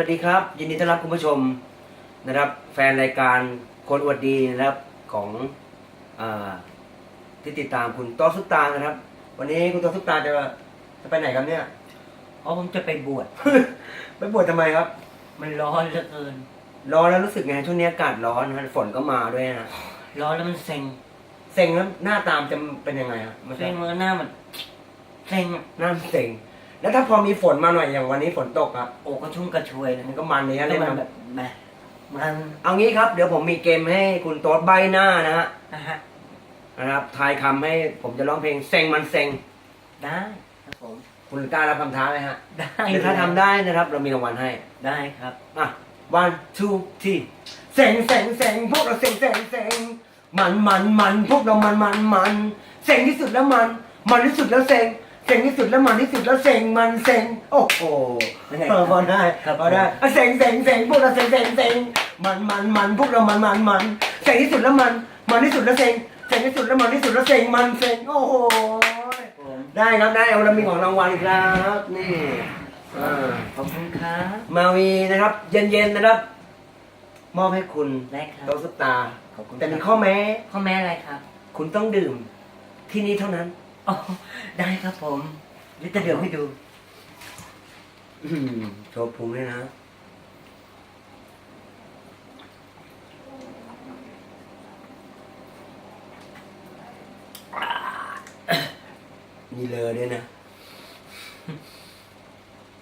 วัสดีครับ ยินดีต้อนรับคุณผู้ชมนะครับ แฟนรายการคนอวดดีนะครับของอาที่ติดตามคุณต๊อกซุปตานะครับ วันนี้คุณต๊อกซุปตาจะจะไปไหนครับเนี่ยอ๋อผมจะไปบวช ไปบวชทำไมครับ มันร้อนเหลือเกิน ร้อนแล้วรู้สึกไงช่วงนี้อากาศร้อนนะฝนก็มาด้วยนะร้อนแล้วมันเซ็งเซ็งแล้วหน้าตามจะเป็นยังไงครับมันจะเซ็งมันก็หน้ามันเซ็งอะหน้าเซ็ง แล้วถ้าพอมีฝนมาหน่อยอย่างวันนี้ฝนตกครับโอ้ก็ชุ่มกระชวยเลยมันก็มันเลยฮะแล้เล่วนมันแบแบบบแหมมันเอางี้ครับ เดี๋ยวผมมีเกมให้คุณโต๊ดใบหน้านะฮะนะฮะนะครับทายคำให้ผมจะร้องเพลงเซ็งมันเซ็งได้ครับผมคุณกล้ารับคำท้าไหมฮะได้หรือถ้าทำได้นะครับ เรามีรางวัลให้ได้ครับอะ one two three เซ็งเซ็งเซ็งพวกเราเซ็งเซ็งเซ็งมันมันมันพวกเรามันมันมันเซ็งที่สุดแล้วมัน มันที่สุดแล้วเซ็ง เซ็งที่สุดแล้วมันที่สุดแล้วเซ็งมันเซ็งโอ้โหยังไงเออพอได้ครับพอได้อะเซ็งเซ็งเซ็งพวกเราเซ็งเซ็งเซ็งมันมันมันพวกเรามันมันมันเซ็งที่สุดแล้วมันมันที่สุดแล้วเซ็งเซ็งที่สุดแล้วมันที่สุดแล้วเซ็งมันเซ็งโอ้โหผมได้ครับได้เอาเรามีของรางวัลครับนี่อ่าขอบคุณครับมาวีนะครับ เย็นๆนะครับ มอบให้คุณได้ครับโต๊ะซุปตาขอบคุณแต่มีครับข้อแม้ ข้อแม้อะไรครับ คุณต้องดื่มที่นี่เท่านั้น อ๋อได้ครับผมเดี๋ยวจะเดี๋ยวให้ดู อื้อหือโชว์พุงด้วยนะมีเลอด้วยนะ